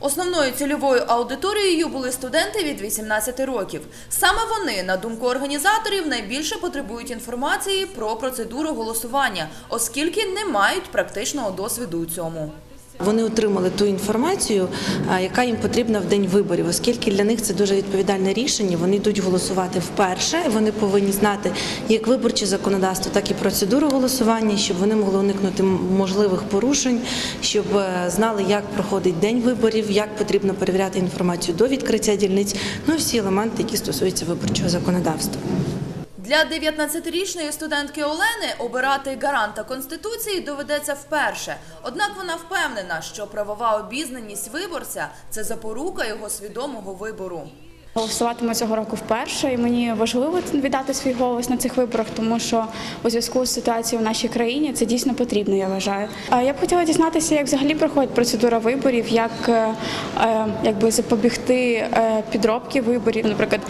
Основною цільовою аудиторією були студенти від 18 років. Саме вони, на думку організаторів, найбільше потребують інформації про процедуру голосування, оскільки не мають практичного досвіду у цьому. Вони отримали ту інформацію, яка їм потрібна в день виборів, оскільки для них це дуже відповідальне рішення. Вони йдуть голосувати вперше. Вони повинні знати як виборче законодавство, так і процедуру голосування, щоб вони могли уникнути можливих порушень, щоб е, знали, як проходить день виборів, як потрібно перевіряти інформацію до відкриття дільниць. Ну і всі елементи, які стосуються виборчого законодавства. Для 19-річної студентки Олени обирати гаранта Конституції доведеться вперше. Однак вона впевнена, що правова обізнаність виборця – це запорука його свідомого вибору. Голосуватиму цього року вперше, і мені важливо віддати свій голос на цих виборах, тому що у зв'язку з ситуацією в нашій країні це дійсно потрібно, я вважаю. Я б хотіла дізнатися, як взагалі проходить процедура виборів, як е, е, якби запобігти е, підробки виборів, наприклад,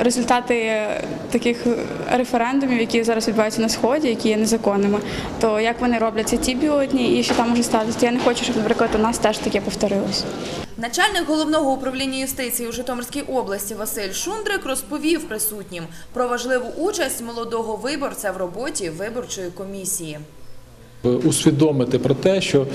результати таких референдумів, які зараз відбуваються на сході, які є незаконними. То як вони робляться ті бюлетні і що там може статися? Я не хочу, щоб, наприклад, у нас теж таке повторилось. Начальник головного управління юстиції у Житомирській області Василь Шундрик розповів присутнім про важливу участь молодого виборця в роботі виборчої комісії. Усвідомити про те, що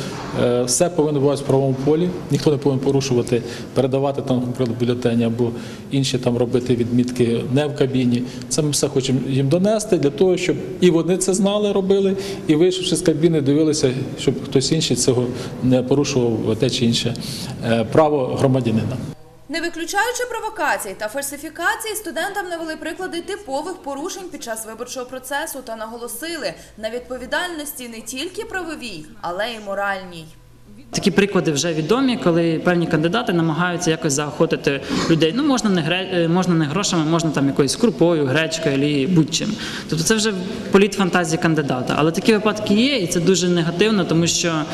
е, все повинно бути в правовому полі, ніхто не повинен порушувати, передавати там наприклад, бюлетені або інші там робити відмітки не в кабіні. Це ми все хочемо їм донести для того, щоб і вони це знали, робили, і вийшовши з кабіни, дивилися, щоб хтось інший цього не порушував те чи інше е, право громадянина. Не виключаючи провокацій та фальсифікацій, студентам навели приклади типових порушень під час виборчого процесу та наголосили на відповідальності не тільки правовій, але й моральній. Такі приклади вже відомі, коли певні кандидати намагаються якось заохотити людей. Ну можна не гре, е, можна не грошами, можна там якоюсь крупою, гречкою або будь-чим. Тобто це вже політ фантазії кандидата. Але такі випадки є, і це дуже негативно, тому що.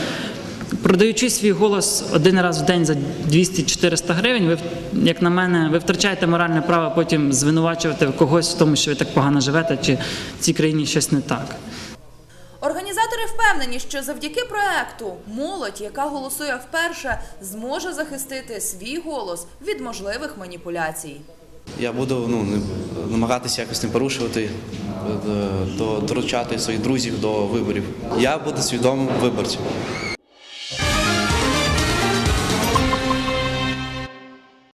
Продаючи свій голос один раз в день за 200-400 гривень, ви, як на мене, ви втрачаєте моральне право потім звинувачувати когось в тому, що ви так погано живете, чи в цій країні щось не так. Організатори впевнені, що завдяки проекту молодь, яка голосує вперше, зможе захистити свій голос від можливих маніпуляцій. Я буду ну, не- намагатися якось не порушувати, е, до, долучати своїх друзів до виборів. Я буду свідомим виборцем.